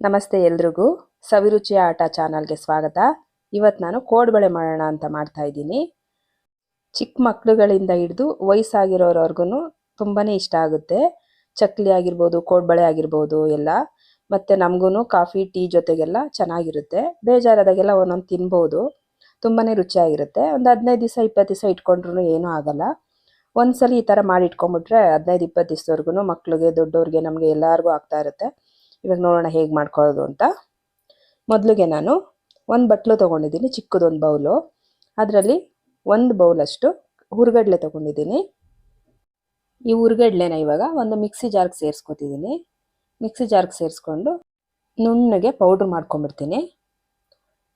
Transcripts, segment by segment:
ನಮಸ್ತೆ ಎಲ್ರಿಗೂ. ಸವಿರುಚಿ ಆಟ ಚಾನಲ್ಗೆ ಸ್ವಾಗತ. ಇವತ್ತು ನಾನು ಕೋಡ್ಬಳೆ ಮಾಡೋಣ ಅಂತ ಮಾಡ್ತಾ ಇದ್ದೀನಿ. ಚಿಕ್ಕ ಮಕ್ಕಳುಗಳಿಂದ ಹಿಡಿದು ವಯಸ್ಸಾಗಿರೋರವ್ರಿಗೂ ತುಂಬಾ ಇಷ್ಟ ಆಗುತ್ತೆ. ಚಕ್ಲಿ ಆಗಿರ್ಬೋದು ಕೋಡ್ಬಳೆ ಆಗಿರ್ಬೋದು ಎಲ್ಲ. ಮತ್ತು ನಮಗೂ ಕಾಫಿ, ಟೀ ಜೊತೆಗೆಲ್ಲ ಚೆನ್ನಾಗಿರುತ್ತೆ. ಬೇಜಾರಾದಾಗೆಲ್ಲ ಒಂದೊಂದು ತಿನ್ಬೋದು. ತುಂಬಾ ರುಚಿಯಾಗಿರುತ್ತೆ. ಒಂದು ಹದಿನೈದು ದಿವಸ ಇಪ್ಪತ್ತು ದಿವಸ ಇಟ್ಕೊಂಡ್ರು ಏನೂ ಆಗಲ್ಲ. ಒಂದ್ಸಲಿ ಈ ಥರ ಮಾಡಿ ಇಟ್ಕೊಂಡ್ಬಿಟ್ರೆ ಹದಿನೈದು ಇಪ್ಪತ್ತು ದಿವಸದವರೆಗೂ ಮಕ್ಳಿಗೆ ದೊಡ್ಡವ್ರಿಗೆ ನಮಗೆ ಎಲ್ಲರಿಗೂ ಆಗ್ತಾ ಇರುತ್ತೆ. ಇವಾಗ ನೋಡೋಣ ಹೇಗೆ ಮಾಡ್ಕೊಳ್ಳೋದು ಅಂತ. ಮೊದಲಿಗೆ ನಾನು ಒಂದು ಬಟ್ಲು ತೊಗೊಂಡಿದ್ದೀನಿ, ಚಿಕ್ಕದೊಂದು ಬೌಲು. ಅದರಲ್ಲಿ ಒಂದು ಬೌಲಷ್ಟು ಹುರ್ಗಡ್ಲೆ ತೊಗೊಂಡಿದ್ದೀನಿ. ಈ ಹುರ್ಗಡ್ಲೆನ ಇವಾಗ ಒಂದು ಮಿಕ್ಸಿ ಜಾರ್ಗೆ ಸೇರಿಸ್ಕೊತಿದ್ದೀನಿ. ಮಿಕ್ಸಿ ಜಾರ್ಗೆ ಸೇರಿಸ್ಕೊಂಡು ನುಣ್ಣಗೆ ಪೌಡ್ರ್ ಮಾಡ್ಕೊಂಬಿಡ್ತೀನಿ.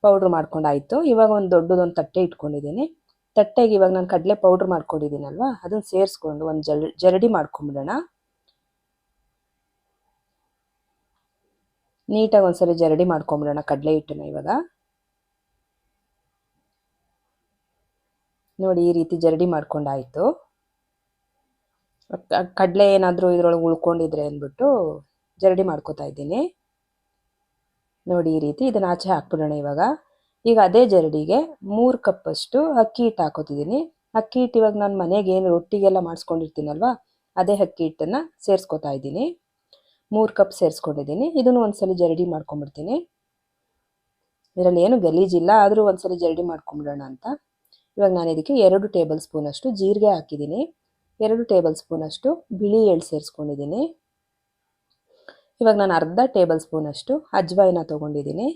ಪೌಡ್ರ್ ಮಾಡ್ಕೊಂಡಾಯಿತು ಇವಾಗ ಒಂದು ದೊಡ್ಡದೊಂದು ತಟ್ಟೆ ಇಟ್ಕೊಂಡಿದ್ದೀನಿ. ತಟ್ಟೆಗೆ ಇವಾಗ ನಾನು ಕಡಲೆ ಪೌಡ್ರ್ ಮಾಡ್ಕೊಂಡಿದ್ದೀನಲ್ವ ಅದನ್ನು ಸೇರಿಸ್ಕೊಂಡು ಒಂದು ಜರಡಿ ಮಾಡ್ಕೊಂಬಿಡೋಣ. ನೀಟಾಗಿ ಒಂದ್ಸರಿ ಜರಡಿ ಮಾಡ್ಕೊಂಬಿಡೋಣ ಕಡಲೆ ಹಿಟ್ಟನ್ನ ಇವಾಗ. ನೋಡಿ, ಈ ರೀತಿ ಜರಡಿ ಮಾಡ್ಕೊಂಡಾಯಿತು. ಕಡಲೆ ಏನಾದರೂ ಇದ್ರೊಳಗೆ ಉಳ್ಕೊಂಡಿದ್ರೆ ಅಂದ್ಬಿಟ್ಟು ಜರಡಿ ಮಾಡ್ಕೋತಾ ಇದ್ದೀನಿ. ನೋಡಿ, ಈ ರೀತಿ ಇದನ್ನ ಆಚೆ ಹಾಕ್ಬಿಡೋಣ ಇವಾಗ. ಈಗ ಅದೇ ಜರಡಿಗೆ ಮೂರು ಕಪ್ಪಷ್ಟು ಅಕ್ಕಿ ಹಿಟ್ಟು ಹಾಕೋತಿದ್ದೀನಿ. ಅಕ್ಕಿ ಹಿಟ್ಟು ಇವಾಗ ನಾನು ಮನೆಗೆ ಏನು ರೊಟ್ಟಿಗೆಲ್ಲ ಮಾಡಿಸ್ಕೊಂಡಿರ್ತೀನಲ್ವಾ, ಅದೇ ಅಕ್ಕಿ ಹಿಟ್ಟನ್ನು ಸೇರಿಸ್ಕೊತಾ ಇದ್ದೀನಿ. ಮೂರು ಕಪ್ ಸೇರಿಸ್ಕೊಂಡಿದ್ದೀನಿ. ಇದನ್ನು ಒಂದ್ಸಲಿ ಜರಡಿ ಮಾಡ್ಕೊಂಬಿಡ್ತೀನಿ ಇದರಲ್ಲಿ ಏನು ಗಲೀಜಿಲ್ಲ ಆದರೂ ಒಂದ್ಸಲಿ ಜರಡಿ ಮಾಡ್ಕೊಂಬಿಡೋಣ ಅಂತ. ಇವಾಗ ನಾನು ಇದಕ್ಕೆ ಎರಡು ಟೇಬಲ್ ಸ್ಪೂನಷ್ಟು ಜೀರಿಗೆ ಹಾಕಿದ್ದೀನಿ. ಎರಡು ಟೇಬಲ್ ಸ್ಪೂನಷ್ಟು ಬಿಳಿ ಎಳ್ಳು ಸೇರಿಸ್ಕೊಂಡಿದ್ದೀನಿ. ಇವಾಗ ನಾನು ಅರ್ಧ ಟೇಬಲ್ ಸ್ಪೂನಷ್ಟು ಅಜ್ವಾಯಿನ ತೊಗೊಂಡಿದ್ದೀನಿ.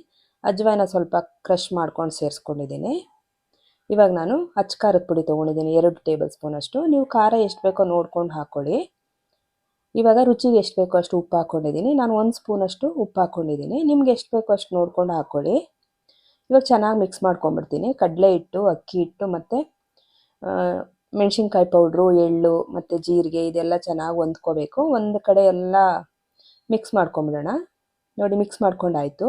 ಅಜ್ವಾಯಿನ ಸ್ವಲ್ಪ ಕ್ರಷ್ ಮಾಡ್ಕೊಂಡು ಸೇರಿಸ್ಕೊಂಡಿದ್ದೀನಿ. ಇವಾಗ ನಾನು ಅಚ್ಚ ಖಾರದ ಪುಡಿ ತೊಗೊಂಡಿದ್ದೀನಿ. ಎರಡು ಟೇಬಲ್ ಸ್ಪೂನಷ್ಟು ನೀವು ಖಾರ ಎಷ್ಟು ಬೇಕೋ ನೋಡ್ಕೊಂಡು ಹಾಕ್ಕೊಳ್ಳಿ ಇವಾಗ ರುಚಿಗೆ ಎಷ್ಟು ಬೇಕೋ ಅಷ್ಟು ಉಪ್ಪು ಹಾಕ್ಕೊಂಡಿದ್ದೀನಿ. ನಾನು ಒಂದು ಸ್ಪೂನಷ್ಟು ಉಪ್ಪು ಹಾಕ್ಕೊಂಡಿದ್ದೀನಿ. ನಿಮ್ಗೆ ಎಷ್ಟು ಬೇಕೋ ಅಷ್ಟು ನೋಡ್ಕೊಂಡು ಹಾಕ್ಕೊಳ್ಳಿ ಇವಾಗ ಚೆನ್ನಾಗಿ ಮಿಕ್ಸ್ ಮಾಡ್ಕೊಂಬಿಡ್ತೀನಿ ಕಡಲೆ ಹಿಟ್ಟು, ಅಕ್ಕಿ ಹಿಟ್ಟು ಮತ್ತು ಮೆಣಸಿನ್ಕಾಯಿ ಪೌಡ್ರು, ಎಳ್ಳು ಮತ್ತು ಜೀರಿಗೆ ಇದೆಲ್ಲ ಚೆನ್ನಾಗಿ ಹೊಂದ್ಕೋಬೇಕು. ಒಂದು ಕಡೆ ಎಲ್ಲ ಮಿಕ್ಸ್ ಮಾಡ್ಕೊಂಬಿಡೋಣ ನೋಡಿ ಮಿಕ್ಸ್ ಮಾಡ್ಕೊಂಡಾಯಿತು.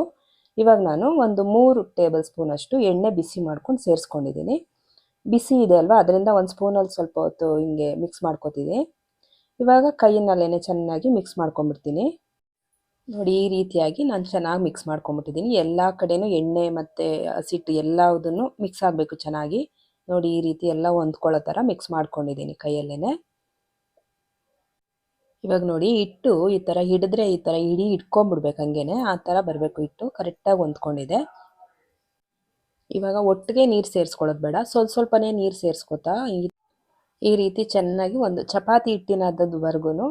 ಇವಾಗ ನಾನು ಒಂದು ಮೂರು ಟೇಬಲ್ ಸ್ಪೂನಷ್ಟು ಎಣ್ಣೆ ಬಿಸಿ ಮಾಡ್ಕೊಂಡು ಸೇರಿಸ್ಕೊಂಡಿದ್ದೀನಿ. ಬಿಸಿ ಇದೆ ಅಲ್ವಾ? ಅದರಿಂದ ಒಂದು ಸ್ಪೂನಲ್ಲಿ ಸ್ವಲ್ಪ ಹೊತ್ತು ಹಿಂಗೆ ಮಿಕ್ಸ್ ಮಾಡ್ಕೊತೀನಿ ಇವಾಗ ಕೈಯಿನಲ್ಲೇ ಚೆನ್ನಾಗಿ ಮಿಕ್ಸ್ ಮಾಡ್ಕೊಂಬಿಡ್ತೀನಿ ನೋಡಿ, ಈ ರೀತಿಯಾಗಿ ನಾನು ಚೆನ್ನಾಗಿ ಮಿಕ್ಸ್ ಮಾಡ್ಕೊಂಬಿಟ್ಟಿದ್ದೀನಿ ಎಲ್ಲ ಕಡೆನೂ ಎಣ್ಣೆ ಮತ್ತು ಹಸಿಟ್ಟು ಎಲ್ಲದನ್ನು ಮಿಕ್ಸ್ ಆಗಬೇಕು ಚೆನ್ನಾಗಿ. ನೋಡಿ, ಈ ರೀತಿ ಎಲ್ಲ ಹೊಂದ್ಕೊಳ್ಳೋ ಥರ ಮಿಕ್ಸ್ ಮಾಡ್ಕೊಂಡಿದ್ದೀನಿ ಕೈಯಲ್ಲೇ ಇವಾಗ ನೋಡಿ, ಹಿಟ್ಟು ಈ ಥರ ಹಿಡಿದ್ರೆ ಈ ಥರ ಹಿಡಿ ಇಟ್ಕೊಂಡ್ಬಿಡ್ಬೇಕು ಹಂಗೇನೆ. ಆ ಥರ ಬರಬೇಕು ಹಿಟ್ಟು. ಕರೆಕ್ಟಾಗಿ ಹೊಂದ್ಕೊಂಡಿದೆ. ಇವಾಗ ಒಟ್ಟಿಗೆ ನೀರು ಸೇರಿಸ್ಕೊಳ್ಳೋದು ಬೇಡ. ಸ್ವಲ್ಪ ಸ್ವಲ್ಪನೇ ನೀರು ಸೇರಿಸ್ಕೊತಾ ಈ ರೀತಿ ಚೆನ್ನಾಗಿ ಒಂದು ಚಪಾತಿ ಹಿಟ್ಟಿನದ್ದವರೆಗೂ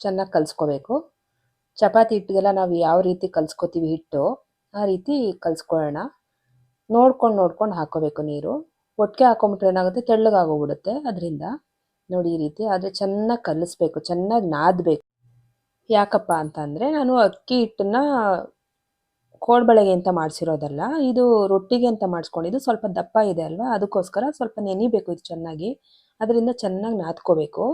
ಚೆನ್ನಾಗಿ ಕಲಿಸ್ಕೋಬೇಕು. ಚಪಾತಿ ಹಿಟ್ಟಿಗೆಲ್ಲ ನಾವು ಯಾವ ರೀತಿ ಕಲಿಸ್ಕೋತೀವಿ ಹಿಟ್ಟು, ಆ ರೀತಿ ಕಲಿಸ್ಕೊಳ್ಳೋಣ ನೋಡ್ಕೊಂಡು ನೋಡ್ಕೊಂಡು ಹಾಕೋಬೇಕು ನೀರು. ಒಟ್ಟಿಗೆ ಹಾಕೊಂಬಿಟ್ರೆ ಏನಾಗುತ್ತೆ? ತೆಳ್ಳಗಾಗೋಗ್ಬಿಡುತ್ತೆ. ಅದರಿಂದ ನೋಡಿ ಈ ರೀತಿ, ಆದರೆ ಚೆನ್ನಾಗಿ ಕಲಿಸ್ಬೇಕು, ಚೆನ್ನಾಗಿ ನಾದಬೇಕು. ಯಾಕಪ್ಪ ಅಂತಂದರೆ ನಾನು ಅಕ್ಕಿ ಹಿಟ್ಟನ್ನ ಕೋಡ್ಬಳೆಗೆ ಅಂತ ಮಾಡಿಸಿರೋದಲ್ಲ, ಇದು ರೊಟ್ಟಿಗೆ ಅಂತ ಮಾಡಿಸ್ಕೊಂಡಿದ್ದು. ಸ್ವಲ್ಪ ದಪ್ಪ ಇದೆ ಅಲ್ವಾ? ಅದಕ್ಕೋಸ್ಕರ ಸ್ವಲ್ಪ ನೆನಿಬೇಕು ಇದು ಚೆನ್ನಾಗಿ. ಅದರಿಂದ ಚೆನ್ನಾಗಿ ನಾದ್ಕೋಬೇಕು.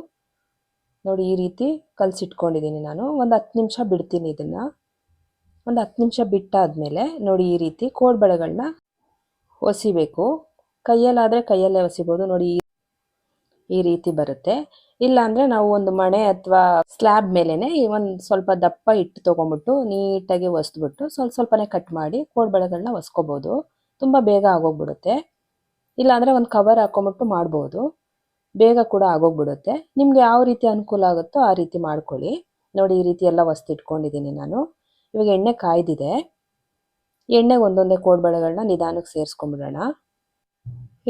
ನೋಡಿ ಈ ರೀತಿ ಕಲಸಿಟ್ಕೊಂಡಿದ್ದೀನಿ ನಾನು. ಒಂದು ಹತ್ತು ನಿಮಿಷ ಬಿಡ್ತೀನಿ ಇದನ್ನು. ಒಂದು ಹತ್ತು ನಿಮಿಷ ಬಿಟ್ಟಾದಮೇಲೆ ನೋಡಿ ಈ ರೀತಿ ಕೋಡ್ಬಳೆಗಳನ್ನ ಒಸಿಬೇಕು. ಕೈಯಲ್ಲಾದರೆ ಕೈಯಲ್ಲೇ ಒಸಿಬೋದು. ನೋಡಿ ಈ ರೀತಿ ಬರುತ್ತೆ. ಇಲ್ಲಾಂದರೆ ನಾವು ಒಂದು ಮಣೆ ಅಥವಾ ಸ್ಲ್ಯಾಬ್ ಮೇಲೇ ಒಂದು ಸ್ವಲ್ಪ ದಪ್ಪ ಹಿಟ್ಟು ತೊಗೊಂಬಿಟ್ಟು ನೀಟಾಗಿ ಒಸ್ದ್ಬಿಟ್ಟು ಸ್ವಲ್ಪ ಸ್ವಲ್ಪನೇ ಕಟ್ ಮಾಡಿ ಕೋಡ್ಬಳೆಗಳನ್ನ ಒಸ್ಕೋಬೋದು. ತುಂಬ ಬೇಗ ಆಗೋಗ್ಬಿಡುತ್ತೆ. ಇಲ್ಲಾಂದರೆ ಒಂದು ಕವರ್ ಹಾಕೊಂಬಿಟ್ಟು ಮಾಡ್ಬೋದು. ಬೇಗ ಕೂಡ ಆಗೋಗ್ಬಿಡುತ್ತೆ. ನಿಮ್ಗೆ ಯಾವ ರೀತಿ ಅನುಕೂಲ ಆಗುತ್ತೋ ಆ ರೀತಿ ಮಾಡ್ಕೊಳ್ಳಿ. ನೋಡಿ, ಈ ರೀತಿ ಎಲ್ಲ ವಸ್ತು ಇಟ್ಕೊಂಡಿದ್ದೀನಿ ನಾನು. ಇವಾಗ ಎಣ್ಣೆ ಕಾಯ್ದಿದೆ. ಎಣ್ಣೆಗೆ ಒಂದೊಂದೇ ಕೋಡ್ಬಳೆಗಳನ್ನ ನಿಧಾನಕ್ಕೆ ಸೇರಿಸ್ಕೊಂಡ್ಬಿಡೋಣ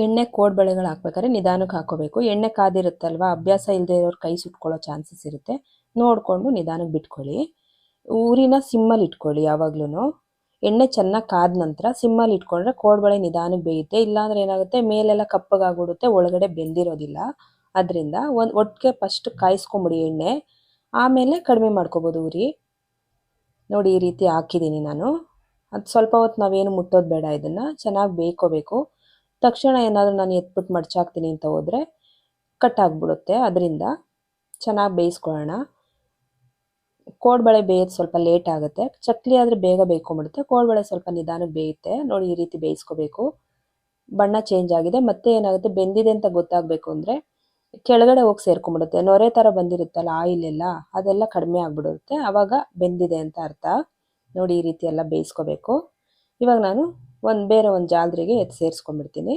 ಎಣ್ಣೆ ಕೋಡ್ಬಳೆಗಳು ಹಾಕ್ಬೇಕಾದ್ರೆ ನಿಧಾನಕ್ಕೆ ಹಾಕೋಬೇಕು. ಎಣ್ಣೆ ಕಾದಿರುತ್ತಲ್ವ, ಅಭ್ಯಾಸ ಇಲ್ಲದೆ ಇರೋರು ಕೈ ಸುಟ್ಕೊಳ್ಳೋ ಚಾನ್ಸಸ್ ಇರುತ್ತೆ. ನೋಡಿಕೊಂಡು ನಿಧಾನಕ್ಕೆ ಬಿಟ್ಕೊಳ್ಳಿ. ಊರಿನ ಸಿಮ್ಮಲ್ಲಿ ಇಟ್ಕೊಳ್ಳಿ ಯಾವಾಗ್ಲೂ ಎಣ್ಣೆ ಚೆನ್ನಾಗಿ ಕಾದ ನಂತರ ಸಿಮ್ಮಲ್ಲಿ ಇಟ್ಕೊಂಡ್ರೆ ಕೋಡ್ಬಳೆ ನಿಧಾನಕ್ಕೆ ಬೇಯುತ್ತೆ. ಇಲ್ಲಾಂದ್ರೆ ಏನಾಗುತ್ತೆ, ಮೇಲೆಲ್ಲ ಕಪ್ಪಗಾಗ್ಬಿಡುತ್ತೆ, ಒಳಗಡೆ ಬೆಂದಿರೋದಿಲ್ಲ. ಅದರಿಂದ ಒಂದು ಒಟ್ಟಿಗೆ ಫಸ್ಟ್ ಕಾಯಿಸ್ಕೊಂಬಿಡಿ ಎಣ್ಣೆ. ಆಮೇಲೆ ಕಡಿಮೆ ಮಾಡ್ಕೋಬೋದು ಉರಿ. ನೋಡಿ ಈ ರೀತಿ ಹಾಕಿದ್ದೀನಿ ನಾನು. ಅದು ಸ್ವಲ್ಪ ಹೊತ್ತು ನಾವೇನು ಮುಟ್ಟೋದು ಬೇಡ ಇದನ್ನು, ಚೆನ್ನಾಗಿ ಬೇಯ್ಕೋಬೇಕು. ತಕ್ಷಣ ಏನಾದರೂ ನಾನು ಎತ್ಬಿಟ್ಟು ಮಡ್ಚಾಕ್ತೀನಿ ಅಂತ ಹೋದರೆ ಕಟ್ ಆಗಿಬಿಡುತ್ತೆ. ಅದರಿಂದ ಚೆನ್ನಾಗಿ ಬೇಯಿಸ್ಕೊಳ್ಳೋಣ. ಕೋಡ್ಬಳೆ ಬೇಯೋದು ಸ್ವಲ್ಪ ಲೇಟ್ ಆಗುತ್ತೆ. ಚಕ್ಲಿ ಆದರೆ ಬೇಗ ಬೇಯ್ಕೊಂಬಿಡುತ್ತೆ ಕೋಡ್ಬಳೆ ಸ್ವಲ್ಪ ನಿಧಾನಕ್ಕೆ ಬೇಯುತ್ತೆ. ನೋಡಿ ಈ ರೀತಿ ಬೇಯಿಸ್ಕೋಬೇಕು. ಬಣ್ಣ ಚೇಂಜ್ ಆಗಿದೆ. ಮತ್ತೆ ಏನಾಗುತ್ತೆ? ಬೆಂದಿದೆ ಅಂತ ಗೊತ್ತಾಗಬೇಕು ಅಂದರೆ ಕೆಳಗಡೆ ಹೋಗಿ ಸೇರ್ಕೊಂಬಿಡುತ್ತೆ ನೊರೆ ಥರ ಬಂದಿರುತ್ತಲ್ಲ ಆಯಿಲ್ ಎಲ್ಲ, ಅದೆಲ್ಲ ಕಡಿಮೆ ಆಗಿಬಿಡುತ್ತೆ. ಆವಾಗ ಬೆಂದಿದೆ ಅಂತ ಅರ್ಥ. ನೋಡಿ ಈ ರೀತಿ ಎಲ್ಲ ಬೇಯಿಸ್ಕೋಬೇಕು. ಇವಾಗ ನಾನು ಒಂದು ಬೇರೆ ಒಂದು ಜಾಲರಿಗೆ ಎತ್ತು ಸೇರಿಸ್ಕೊಂಡ್ಬಿಡ್ತೀನಿ.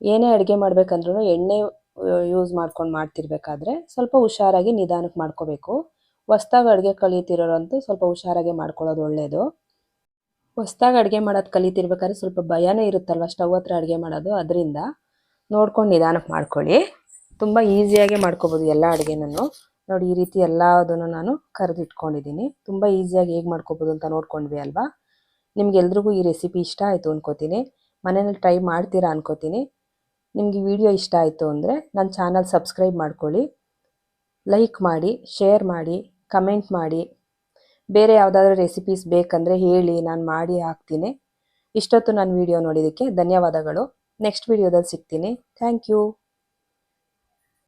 ಏನೇ ಅಡುಗೆ ಮಾಡಬೇಕಂದ್ರೂ ಎಣ್ಣೆ ಯೂಸ್ ಮಾಡ್ಕೊಂಡು ಮಾಡ್ತಿರ್ಬೇಕಾದ್ರೆ ಸ್ವಲ್ಪ ಹುಷಾರಾಗಿ ನಿಧಾನಕ್ಕೆ ಮಾಡ್ಕೋಬೇಕು. ಹೊಸ್ದಾಗಿ ಅಡುಗೆ ಕಲಿತಿರೋರಂತೂ ಸ್ವಲ್ಪ ಹುಷಾರಾಗಿ ಮಾಡ್ಕೊಳ್ಳೋದು ಒಳ್ಳೆಯದು ಹೊಸ್ದಾಗಿ ಅಡುಗೆ ಮಾಡೋದು ಕಲಿತಿರ್ಬೇಕಾದ್ರೆ ಸ್ವಲ್ಪ ಭಯನೇ ಇರುತ್ತಲ್ವ ಸ್ಟವ್ ಹತ್ರ ಅಡುಗೆ ಮಾಡೋದು? ಅದರಿಂದ ನೋಡ್ಕೊಂಡು ನಿಧಾನಕ್ಕೆ ಮಾಡ್ಕೊಳ್ಳಿ. ತುಂಬ ಈಸಿಯಾಗಿ ಮಾಡ್ಕೋಬೋದು ಎಲ್ಲ ಅಡುಗೆನೂ ನೋಡಿ, ಈ ರೀತಿ ಎಲ್ಲದನ್ನು ನಾನು ಕರೆದಿಟ್ಕೊಂಡಿದ್ದೀನಿ. ತುಂಬ ಈಸಿಯಾಗಿ ಹೇಗೆ ಮಾಡ್ಕೋಬೋದು ಅಂತ ನೋಡ್ಕೊಂಡ್ವಿ ಅಲ್ವಾ? ನಿಮ್ಗೆಲ್ರಿಗೂ ಈ ರೆಸಿಪಿ ಇಷ್ಟ ಆಯಿತು ಅನ್ಕೋತೀನಿ. ಮನೇಲಿ ಟ್ರೈ ಮಾಡ್ತೀರಾ ಅನ್ಕೋತೀನಿ. ನಿಮಗೆ ವಿಡಿಯೋ ಇಷ್ಟ ಆಯಿತು ಅಂದರೆ ನನ್ನ ಚಾನಲ್ ಸಬ್ಸ್ಕ್ರೈಬ್ ಮಾಡ್ಕೊಳ್ಳಿ, ಲೈಕ್ ಮಾಡಿ, ಶೇರ್ ಮಾಡಿ, ಕಮೆಂಟ್ ಮಾಡಿ. ಬೇರೆ ಯಾವುದಾದ್ರೂ ರೆಸಿಪೀಸ್ ಬೇಕಂದರೆ ಹೇಳಿ, ನಾನು ಮಾಡಿ ಹಾಕ್ತೀನಿ. ಇಷ್ಟೊತ್ತು ನಾನು ವಿಡಿಯೋ ನೋಡಿದ್ದಕ್ಕೆ ಧನ್ಯವಾದಗಳು. ನೆಕ್ಸ್ಟ್ ವಿಡಿಯೋದಲ್ಲಿ ಸಿಗ್ತೀನಿ. Thank you